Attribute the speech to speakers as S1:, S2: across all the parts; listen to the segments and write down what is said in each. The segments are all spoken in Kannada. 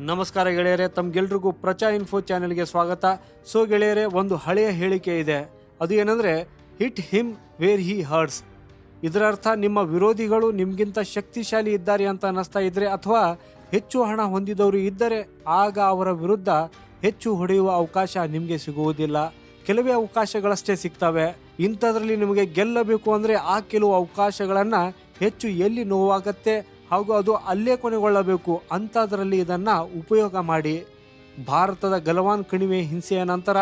S1: ನಮಸ್ಕಾರ ಗೆಳೆಯರೆ, ತಮ್ಗೆಲ್ರಿಗೂ ಪ್ರಚಾ ಇನ್ಫೋ ಚಾನೆಲ್ಗೆ ಸ್ವಾಗತ. ಸೊ ಗೆಳೆಯರೆ, ಒಂದು ಹಳೆಯ ಹೇಳಿಕೆ ಇದೆ. ಅದು ಏನಂದ್ರೆ, ಹಿಟ್ ಹಿಮ್, ವೇರ್ ಹಿ ಇದರ ಅರ್ಥ ನಿಮ್ಮ ವಿರೋಧಿಗಳು ನಿಮ್ಗಿಂತ ಶಕ್ತಿಶಾಲಿ ಇದ್ದಾರೆ ಅಂತ ಅನ್ನಿಸ್ತಾ ಇದ್ರೆ, ಅಥವಾ ಹೆಚ್ಚು ಹಣ ಹೊಂದಿದವರು ಇದ್ದರೆ ಆಗ ಅವರ ವಿರುದ್ಧ ಹೆಚ್ಚು ಹೊಡೆಯುವ ಅವಕಾಶ ನಿಮಗೆ ಸಿಗುವುದಿಲ್ಲ. ಕೆಲವೇ ಅವಕಾಶಗಳಷ್ಟೇ ಸಿಗ್ತವೆ. ಇಂಥದ್ರಲ್ಲಿ ನಿಮಗೆ ಗೆಲ್ಲಬೇಕು ಅಂದ್ರೆ ಆ ಕೆಲವು ಅವಕಾಶಗಳನ್ನ ಹೆಚ್ಚು ಎಲ್ಲಿ ನೋವಾಗತ್ತೆ? ಹಾಗೂ ಅದು ಅಲ್ಲೇ ಕೊನೆಗೊಳ್ಳಬೇಕು. ಅಂಥದ್ರಲ್ಲಿ ಇದನ್ನು ಉಪಯೋಗ ಮಾಡಿ. ಭಾರತದ ಗಲವಾನ್ ಕಣಿವೆ ಹಿಂಸೆಯ ನಂತರ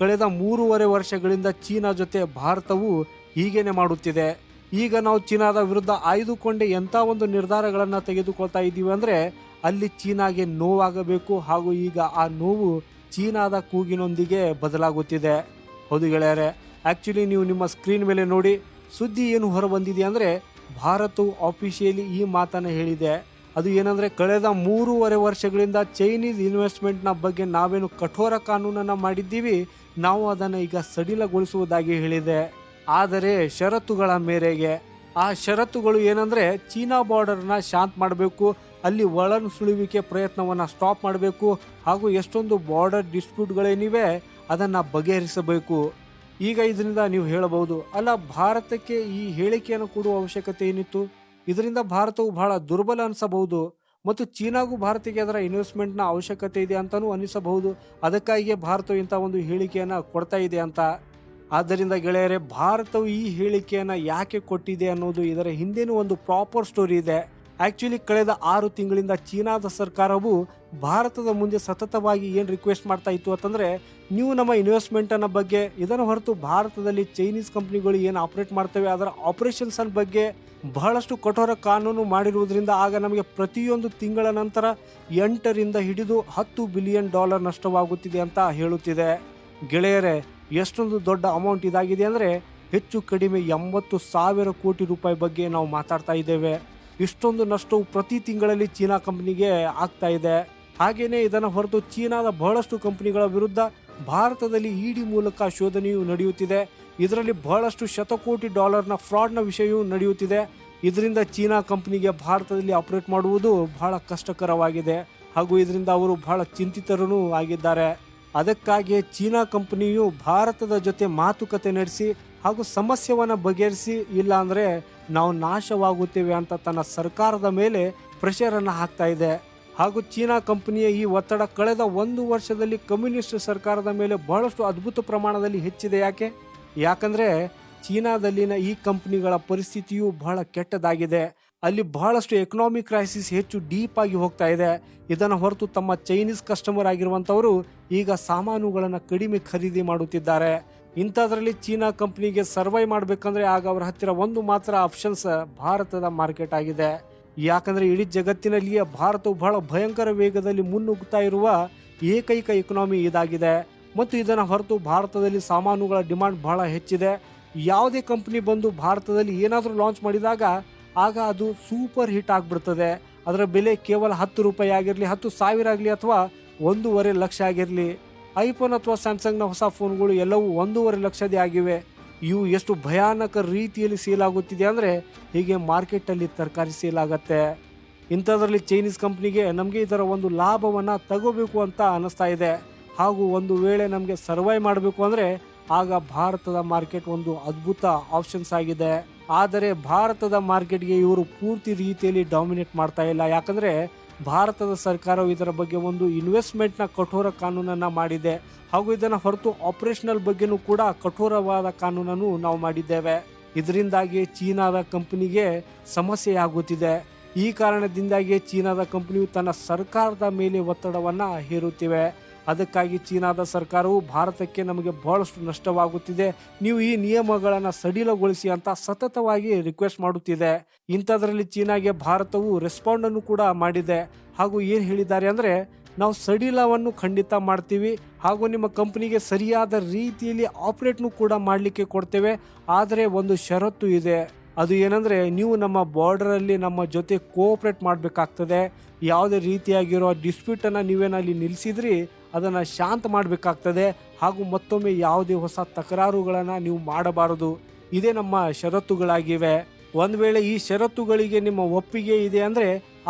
S1: ಕಳೆದ ಮೂರುವರೆ ವರ್ಷಗಳಿಂದ ಚೀನಾ ಜೊತೆ ಭಾರತವು ಹೀಗೇನೆ ಮಾಡುತ್ತಿದೆ. ಈಗ ನಾವು ಚೀನಾದ ವಿರುದ್ಧ ಆಯ್ದುಕೊಂಡೆ ಎಂಥ ಒಂದು ನಿರ್ಧಾರಗಳನ್ನು ತೆಗೆದುಕೊಳ್ತಾ ಇದ್ದೀವಿ ಅಂದರೆ, ಅಲ್ಲಿ ಚೀನಾಗೆ ನೋವಾಗಬೇಕು ಹಾಗೂ ಈಗ ಆ ನೋವು ಚೀನಾದ ಕೂಗಿನೊಂದಿಗೆ ಬದಲಾಗುತ್ತಿದೆ. ಹೌದು ಗೆಳೆಯರೆ ಆ್ಯಕ್ಚುಲಿ ನೀವು ನಿಮ್ಮ ಸ್ಕ್ರೀನ್ ಮೇಲೆ ನೋಡಿ, ಸುದ್ದಿ ಏನು ಹೊರಬಂದಿದೆ ಅಂದರೆ ಭಾರತವು ಆಫಿಷಿಯಲಿ ಈ ಮಾತನ್ನು ಹೇಳಿದೆ. ಅದು ಏನಂದರೆ, ಕಳೆದ ಮೂರುವರೆ ವರ್ಷಗಳಿಂದ ಚೈನೀಸ್ ಇನ್ವೆಸ್ಟ್ಮೆಂಟ್ನ ಬಗ್ಗೆ ನಾವೇನು ಕಠೋರ ಕಾನೂನನ್ನು ಮಾಡಿದ್ದೀವಿ, ನಾವು ಅದನ್ನು ಈಗ ಸಡಿಲಗೊಳಿಸುವುದಾಗಿ ಹೇಳಿದೆ. ಆದರೆ, ಷರತ್ತುಗಳ ಮೇರೆಗೆ ಆ ಷರತ್ತುಗಳು ಏನಂದರೆ, ಚೀನಾ ಬಾರ್ಡರ್ನ ಶಾಂತ್ ಮಾಡಬೇಕು, ಅಲ್ಲಿ ಒಳನುಸುಳುವಿಕೆ ಪ್ರಯತ್ನವನ್ನು ಸ್ಟಾಪ್ ಮಾಡಬೇಕು, ಹಾಗೂ ಎಷ್ಟೊಂದು ಬಾರ್ಡರ್ ಡಿಸ್ಪ್ಯೂಟ್ಗಳೇನಿವೆ ಅದನ್ನು ಬಗೆಹರಿಸಬೇಕು. ಈಗ ಇದರಿಂದ ನೀವು ಹೇಳಬಹುದು, ಅಲ್ಲ, ಭಾರತಕ್ಕೆ ಈ ಹೇಳಿಕೆಯನ್ನು ಕೊಡುವ ಅವಶ್ಯಕತೆ ಏನಿತ್ತು? ಇದರಿಂದ ಭಾರತವು ಬಹಳ ದುರ್ಬಲ ಅನಿಸಬಹುದು ಮತ್ತು ಚೀನಾಗೂ ಭಾರತಕ್ಕೆ ಅದರ ಇನ್ವೆಸ್ಟ್ಮೆಂಟ್ನ ಅವಶ್ಯಕತೆ ಇದೆ ಅಂತಲೂ ಅನಿಸಬಹುದು. ಅದಕ್ಕಾಗಿಯೇ ಭಾರತವು ಇಂಥ ಒಂದು ಹೇಳಿಕೆಯನ್ನು ಕೊಡ್ತಾ ಇದೆ ಅಂತ. ಆದ್ದರಿಂದ ಗೆಳೆಯರೇ, ಭಾರತವು ಈ ಹೇಳಿಕೆಯನ್ನು ಯಾಕೆ ಕೊಟ್ಟಿದೆ ಅನ್ನೋದು ಇದರ ಹಿಂದೆನೂ ಒಂದು ಪ್ರಾಪರ್ ಸ್ಟೋರಿ ಇದೆ. ಆಕ್ಚುಲಿ ಕಳೆದ ಆರು ತಿಂಗಳಿಂದ ಚೀನಾದ ಸರ್ಕಾರವು ಭಾರತದ ಮುಂದೆ ಸತತವಾಗಿ ಏನು ರಿಕ್ವೆಸ್ಟ್ ಮಾಡ್ತಾ ಇತ್ತು ಅಂತಂದರೆ, ನೀವು ನಮ್ಮ ಇನ್ವೆಸ್ಟ್ಮೆಂಟನ್ನು ಬಗ್ಗೆ, ಇದನ್ನು ಹೊರತು ಭಾರತದಲ್ಲಿ ಚೈನೀಸ್ ಕಂಪ್ನಿಗಳು ಏನು ಆಪರೇಟ್ ಮಾಡ್ತವೆ, ಅದರ ಆಪರೇಷನ್ಸ್ ಅನ್ನ ಬಗ್ಗೆ ಬಹಳಷ್ಟು ಕಠೋರ ಕಾನೂನು ಮಾಡಿರುವುದರಿಂದ ಆಗ ನಮಗೆ ಪ್ರತಿಯೊಂದು ತಿಂಗಳ ನಂತರ ಎಂಟರಿಂದ ಹಿಡಿದು ಹತ್ತು ಬಿಲಿಯನ್ ಡಾಲರ್ ನಷ್ಟವಾಗುತ್ತಿದೆ ಅಂತ ಹೇಳುತ್ತಿದೆ. ಗೆಳೆಯರೇ, ಎಷ್ಟೊಂದು ದೊಡ್ಡ ಅಮೌಂಟ್ ಇದಾಗಿದೆ ಅಂದರೆ, ಹೆಚ್ಚು ಕಡಿಮೆ ಎಂಬತ್ತು ಸಾವಿರ ಕೋಟಿ ರೂಪಾಯಿ ಬಗ್ಗೆ ನಾವು ಮಾತಾಡ್ತಾ ಇದ್ದೇವೆ. ಇಷ್ಟೊಂದು ನಷ್ಟವು ಪ್ರತಿ ತಿಂಗಳಲ್ಲಿ ಚೀನಾ ಕಂಪನಿಗೆ ಆಗ್ತಾ ಇದೆ. ಹಾಗೇನೆ ಇದನ್ನು ಹೊರತು ಚೀನಾದ ಬಹಳಷ್ಟು ಕಂಪನಿಗಳ ವಿರುದ್ಧ ಭಾರತದಲ್ಲಿ ಇಡಿ ಮೂಲಕ ಶೋಧನೆಯು ನಡೆಯುತ್ತಿದೆ. ಇದರಲ್ಲಿ ಬಹಳಷ್ಟು ಶತಕೋಟಿ ಡಾಲರ್ನ ಫ್ರಾಡ್ನ ವಿಷಯವೂ ನಡೆಯುತ್ತಿದೆ. ಇದರಿಂದ ಚೀನಾ ಕಂಪನಿಗೆ ಭಾರತದಲ್ಲಿ ಆಪರೇಟ್ ಮಾಡುವುದು ಬಹಳ ಕಷ್ಟಕರವಾಗಿದೆ. ಹಾಗೂ ಇದರಿಂದ ಅವರು ಬಹಳ ಚಿಂತಿತರೂ ಆಗಿದ್ದಾರೆ. ಅದಕ್ಕಾಗಿಯೇ ಚೀನಾ ಕಂಪನಿಯು ಭಾರತದ ಜೊತೆ ಮಾತುಕತೆ ನಡೆಸಿ ಹಾಗೂ ಸಮಸ್ಯೆವನ್ನು ಬಗೆಹರಿಸಿ ಇಲ್ಲ ಅಂದರೆ ನಾವು ನಾಶವಾಗುತ್ತೇವೆ ಅಂತ ತನ್ನ ಸರ್ಕಾರದ ಮೇಲೆ ಪ್ರೆಷರನ್ನು ಹಾಕ್ತಾ ಇದೆ. ಹಾಗೂ ಚೀನಾ ಕಂಪನಿಯ ಈ ಒತ್ತಡ ಕಳೆದ ಒಂದು ವರ್ಷದಲ್ಲಿ ಕಮ್ಯುನಿಸ್ಟ್ ಸರ್ಕಾರದ ಮೇಲೆ ಬಹಳಷ್ಟು ಅದ್ಭುತ ಪ್ರಮಾಣದಲ್ಲಿ ಹೆಚ್ಚಿದೆ ಯಾಕೆ? ಯಾಕಂದರೆ ಚೀನಾದಲ್ಲಿನ ಈ ಕಂಪನಿಗಳ ಪರಿಸ್ಥಿತಿಯು ಬಹಳ ಕೆಟ್ಟದಾಗಿದೆ. ಅಲ್ಲಿ ಬಹಳಷ್ಟು ಎಕನಾಮಿಕ್ ಕ್ರೈಸಿಸ್ ಹೆಚ್ಚು ಡೀಪ್ ಆಗಿ ಹೋಗ್ತಾ ಇದೆ. ಇದನ್ನು ಹೊರತು ತಮ್ಮ ಚೈನೀಸ್ ಕಸ್ಟಮರ್ ಆಗಿರುವಂಥವರು ಈಗ ಸಾಮಾನುಗಳನ್ನು ಕಡಿಮೆ ಖರೀದಿ ಮಾಡುತ್ತಿದ್ದಾರೆ. ಇಂಥದ್ರಲ್ಲಿ ಚೀನಾ ಕಂಪ್ನಿಗೆ ಸರ್ವೈವ್ ಮಾಡಬೇಕಂದ್ರೆ ಆಗ ಅವರ ಹತ್ತಿರ ಒಂದು ಮಾತ್ರ ಆಪ್ಷನ್ಸ್ ಭಾರತದ ಮಾರ್ಕೆಟ್ ಆಗಿದೆ. ಯಾಕಂದ್ರೆ ಇಡೀ ಜಗತ್ತಿನಲ್ಲಿಯೇ ಭಾರತವು ಬಹಳ ಭಯಂಕರ ವೇಗದಲ್ಲಿ ಮುನ್ನುಗ್ತಾ ಇರುವ ಏಕೈಕ ಎಕನಾಮಿ ಇದಾಗಿದೆ. ಮತ್ತು ಇದನ್ನು ಹೊರತು ಭಾರತದಲ್ಲಿ ಸಾಮಾನುಗಳ ಡಿಮಾಂಡ್ ಬಹಳ ಹೆಚ್ಚಿದೆ. ಯಾವುದೇ ಕಂಪ್ನಿ ಬಂದು ಭಾರತದಲ್ಲಿ ಏನಾದರೂ ಲಾಂಚ್ ಮಾಡಿದಾಗ ಆಗ ಅದು ಸೂಪರ್ ಹಿಟ್ ಆಗಿಬಿಡ್ತದೆ. ಅದರ ಬೆಲೆ ಕೇವಲ ಹತ್ತು ರೂಪಾಯಿ ಆಗಿರಲಿ, ಹತ್ತು ಸಾವಿರ ಆಗಲಿ ಅಥವಾ ಒಂದೂವರೆ ಲಕ್ಷ ಆಗಿರಲಿ. ಐಫೋನ್ ಅಥವಾ ಸ್ಯಾಮ್ಸಂಗ್ನ ಹೊಸ ಫೋನ್ಗಳು ಎಲ್ಲವೂ ಒಂದೂವರೆ ಲಕ್ಷದೇ ಆಗಿವೆ. ಇವು ಎಷ್ಟು ಭಯಾನಕ ರೀತಿಯಲ್ಲಿ ಸೇಲ್ ಆಗುತ್ತಿದೆ ಅಂದರೆ ಹೀಗೆ ಮಾರ್ಕೆಟಲ್ಲಿ ತರಕಾರಿ ಸೇಲ್ ಆಗುತ್ತೆ ಇಂಥದ್ರಲ್ಲಿ ಚೈನೀಸ್ ಕಂಪ್ನಿಗೆ ನಮಗೆ ಇದರ ಒಂದು ಲಾಭವನ್ನು ತಗೋಬೇಕು ಅಂತ ಅನ್ನಿಸ್ತಾ ಇದೆ. ಹಾಗೂ ಒಂದು ವೇಳೆ ನಮಗೆ ಸರ್ವೈವ್ ಮಾಡಬೇಕು ಅಂದರೆ ಆಗ ಭಾರತದ ಮಾರ್ಕೆಟ್ ಒಂದು ಅದ್ಭುತ ಆಪ್ಷನ್ಸ್ ಆಗಿದೆ. ಆದರೆ ಭಾರತದ ಮಾರ್ಕೆಟ್ಗೆ ಇವರು ಪೂರ್ತಿ ರೀತಿಯಲ್ಲಿ ಡಾಮಿನೇಟ್ ಮಾಡ್ತಾ ಇಲ್ಲ. ಯಾಕಂದರೆ ಭಾರತದ ಸರ್ಕಾರವು ಇದರ ಬಗ್ಗೆ ಒಂದು ಇನ್ವೆಸ್ಟ್ಮೆಂಟ್ನ ಕಠೋರ ಕಾನೂನನ್ನು ಮಾಡಿದೆ. ಹಾಗೂ ಇದನ್ನು ಹೊರತು ಆಪರೇಷನಲ್ ಬಗ್ಗೆನೂ ಕೂಡ ಕಠೋರವಾದ ಕಾನೂನನ್ನು ನಾವು ಮಾಡಿದ್ದೇವೆ. ಇದರಿಂದಾಗಿ ಚೀನಾದ ಕಂಪನಿಗೆ ಸಮಸ್ಯೆಯಾಗುತ್ತಿದೆ. ಈ ಕಾರಣದಿಂದಾಗಿ ಚೀನಾದ ಕಂಪನಿಯು ತನ್ನ ಸರ್ಕಾರದ ಮೇಲೆ ಒತ್ತಡವನ್ನು ಹೇರುತ್ತಿವೆ. ಅದಕ್ಕಾಗಿ ಚೀನಾದ ಸರ್ಕಾರವು ಭಾರತಕ್ಕೆ ನಮಗೆ ಬಹಳಷ್ಟು ನಷ್ಟವಾಗುತ್ತಿದೆ. ನೀವು ಈ ನಿಯಮಗಳನ್ನು ಸಡಿಲಗೊಳಿಸಿ ಅಂತ ಸತತವಾಗಿ ರಿಕ್ವೆಸ್ಟ್ ಮಾಡುತ್ತಿದೆ. ಇಂಥದ್ರಲ್ಲಿ ಚೀನಾಗೆ ಭಾರತವು ರೆಸ್ಪಾಂಡ್ ಅನ್ನು ಕೂಡ ಮಾಡಿದೆ. ಹಾಗೂ ಏನು ಹೇಳಿದ್ದಾರೆ ಅಂದರೆ, ನಾವು ಸಡಿಲವನ್ನು ಖಂಡಿತ ಮಾಡ್ತೀವಿ. ಹಾಗೂ ನಿಮ್ಮ ಕಂಪನಿಗೆ ಸರಿಯಾದ ರೀತಿಯಲ್ಲಿ ಆಪರೇಟ್ನು ಕೂಡ ಮಾಡಲಿಕ್ಕೆ ಕೊಡ್ತೇವೆ. ಆದರೆ ಒಂದು ಷರತ್ತು ಇದೆ. ಅದು ಏನಂದ್ರೆ, ನೀವು ನಮ್ಮ ಬಾರ್ಡರಲ್ಲಿ ನಮ್ಮ ಜೊತೆ ಕೋಆಪರೇಟ್ ಮಾಡಬೇಕಾಗ್ತದೆ. ಯಾವುದೇ ರೀತಿಯಾಗಿರೋ ಡಿಸ್ಪ್ಯೂಟನ್ನು ನೀವೇನಲ್ಲಿ ನಿಲ್ಲಿಸಿದ್ರಿ ಅದನ್ನು ಶಾಂತ ಮಾಡಬೇಕಾಗ್ತದೆ ಹಾಗೂ ಮತ್ತೊಮ್ಮೆ ಯಾವುದೇ ಹೊಸ ತಕರಾರುಗಳನ್ನು ನೀವು ಮಾಡಬಾರದು. ಇದೇ ನಮ್ಮ ಷರತ್ತುಗಳಾಗಿವೆ. ಒಂದು ವೇಳೆ ಈ ಷರತ್ತುಗಳಿಗೆ ನಿಮ್ಮ ಒಪ್ಪಿಗೆ ಇದೆ ಅಂದರೆ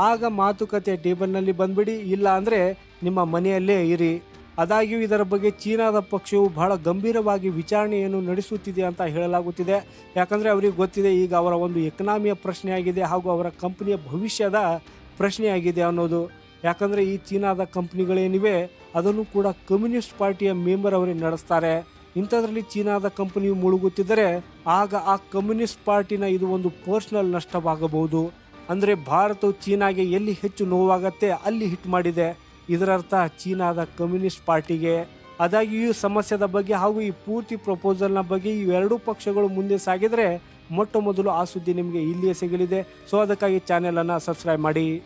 S1: ಆಗ ಮಾತುಕತೆ ಟೇಬಲ್ನಲ್ಲಿ ಬಂದ್ಬಿಡಿ, ಇಲ್ಲ ಅಂದರೆ ನಿಮ್ಮ ಮನೆಯಲ್ಲೇ ಇರಿ. ಆದಾಗ್ಯೂ ಇದರ ಬಗ್ಗೆ ಚೀನಾದ ಪಕ್ಷವು ಬಹಳ ಗಂಭೀರವಾಗಿ ವಿಚಾರಣೆಯನ್ನು ನಡೆಸುತ್ತಿದೆ ಅಂತ ಹೇಳಲಾಗುತ್ತಿದೆ. ಯಾಕಂದರೆ ಅವರಿಗೆ ಗೊತ್ತಿದೆ, ಈಗ ಅವರ ಒಂದು ಎಕನಾಮಿಯ ಪ್ರಶ್ನೆಯಾಗಿದೆ ಹಾಗೂ ಅವರ ಕಂಪನಿಯ ಭವಿಷ್ಯದ ಪ್ರಶ್ನೆಯಾಗಿದೆ ಅನ್ನೋದು. ಯಾಕಂದರೆ ಈ ಚೀನಾದ ಕಂಪ್ನಿಗಳೇನಿವೆ, ಅದನ್ನು ಕೂಡ ಕಮ್ಯುನಿಸ್ಟ್ ಪಾರ್ಟಿಯ ಮೆಂಬರ್ ಅವರೇ ನಡೆಸ್ತಾರೆ. ಇಂಥದ್ರಲ್ಲಿ ಚೀನಾದ ಕಂಪನಿಯು ಮುಳುಗುತ್ತಿದ್ದರೆ, ಆಗ ಆ ಕಮ್ಯುನಿಸ್ಟ್ ಪಾರ್ಟಿನ ಇದು ಒಂದು ಪರ್ಸ್ನಲ್ ನಷ್ಟವಾಗಬಹುದು. ಅಂದರೆ ಭಾರತವು ಚೀನಾಗೆ ಎಲ್ಲಿ ಹೆಚ್ಚು ನೋವಾಗತ್ತೆ, ಅಲ್ಲಿ ಹಿಟ್ ಮಾಡಿದೆ. ಇದರರ್ಥ ಚೀನಾದ ಕಮ್ಯುನಿಸ್ಟ್ ಪಾರ್ಟಿಗೆ. ಆದಾಗ್ಯೂ ಈ ಸಮಸ್ಯೆದ ಬಗ್ಗೆ ಹಾಗೂ ಈ ಪೂರ್ತಿ ಪ್ರಪೋಸಲ್ನ ಬಗ್ಗೆ ಇವೆರಡೂ ಪಕ್ಷಗಳು ಮುಂದೆ ಸಾಗಿದರೆ, ಮೊಟ್ಟ ಮೊದಲು ಆ ಸುದ್ದಿ ನಿಮಗೆ ಇಲ್ಲಿಯೇ ಸಿಗಲಿದೆ. ಸೊ, ಅದಕ್ಕಾಗಿ ಚಾನೆಲನ್ನು ಸಬ್ಸ್ಕ್ರೈಬ್ ಮಾಡಿ.